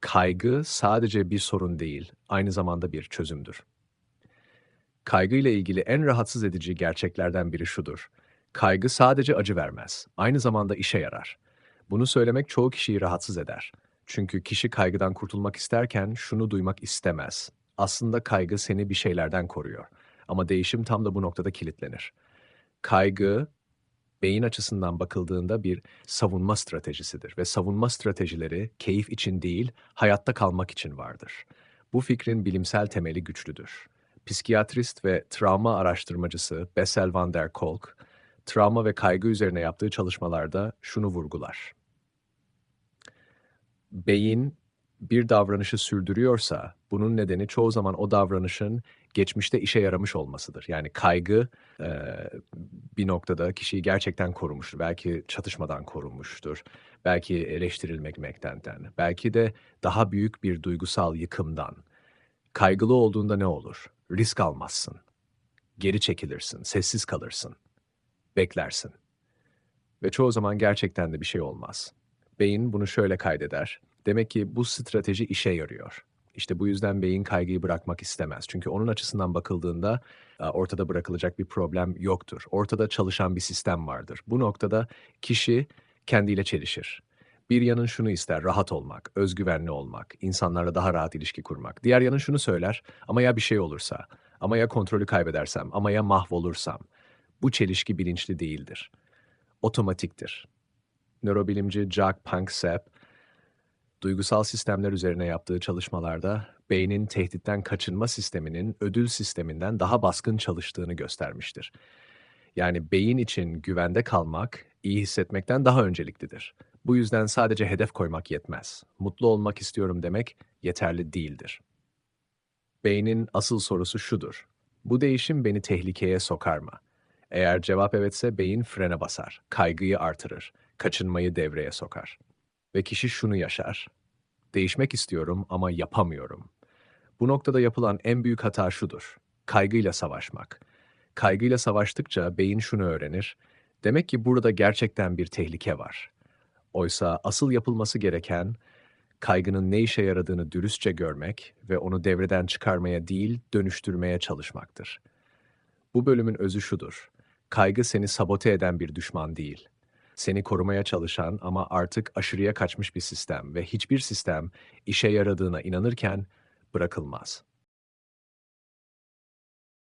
Kaygı sadece bir sorun değil, aynı zamanda bir çözümdür. Kaygıyla ilgili en rahatsız edici gerçeklerden biri şudur. Kaygı sadece acı vermez, aynı zamanda işe yarar. Bunu söylemek çoğu kişiyi rahatsız eder. Çünkü kişi kaygıdan kurtulmak isterken şunu duymak istemez. Aslında kaygı seni bir şeylerden koruyor. Ama değişim tam da bu noktada kilitlenir. Kaygı, beyin açısından bakıldığında bir savunma stratejisidir ve savunma stratejileri keyif için değil, hayatta kalmak için vardır. Bu fikrin bilimsel temeli güçlüdür. Psikiyatrist ve travma araştırmacısı Bessel van der Kolk, travma ve kaygı üzerine yaptığı çalışmalarda şunu vurgular. Beyin bir davranışı sürdürüyorsa bunun nedeni çoğu zaman o davranışın geçmişte işe yaramış olmasıdır. Yani kaygı eee, bir noktada kişiyi gerçekten korumuştur. Belki çatışmadan korunmuştur. Belki eleştirilmekten, belki de daha büyük bir duygusal yıkımdan. Kaygılı olduğunda ne olur? Risk almazsın. Geri çekilirsin, sessiz kalırsın. Beklersin. Ve çoğu zaman gerçekten de bir şey olmaz. Beyin bunu şöyle kaydeder. Demek ki bu strateji işe yarıyor. İşte bu yüzden beyin kaygıyı bırakmak istemez. Çünkü onun açısından bakıldığında e, ortada bırakılacak bir problem yoktur. Ortada çalışan bir sistem vardır. Bu noktada kişi kendiyle çelişir. Bir yanın şunu ister, rahat olmak, özgüvenli olmak, insanlarla daha rahat ilişki kurmak. Diğer yanın şunu söyler, ama ya bir şey olursa, ama ya kontrolü kaybedersem, ama ya mahvolursam. Bu çelişki bilinçli değildir. Otomatiktir. Nörobilimci Jack Panksepp, duygusal sistemler üzerine yaptığı çalışmalarda beynin tehditten kaçınma sisteminin ödül sisteminden daha baskın çalıştığını göstermiştir. Yani beyin için güvende kalmak, iyi hissetmekten daha önceliklidir. Bu yüzden sadece hedef koymak yetmez. Mutlu olmak istiyorum demek yeterli değildir. Beynin asıl sorusu şudur. Bu değişim beni tehlikeye sokar mı? Eğer cevap evetse beyin frene basar, kaygıyı artırır, kaçınmayı devreye sokar. Ve kişi şunu yaşar. Değişmek istiyorum ama yapamıyorum. Bu noktada yapılan en büyük hata şudur. Kaygıyla savaşmak. Kaygıyla savaştıkça beyin şunu öğrenir. Demek ki burada gerçekten bir tehlike var. Oysa asıl yapılması gereken kaygının ne işe yaradığını dürüstçe görmek ve onu devreden çıkarmaya değil, dönüştürmeye çalışmaktır. Bu bölümün özü şudur. Kaygı seni sabote eden bir düşman değil. Seni korumaya çalışan ama artık aşırıya kaçmış bir sistem ve hiçbir sistem işe yaradığına inanırken bırakılmaz.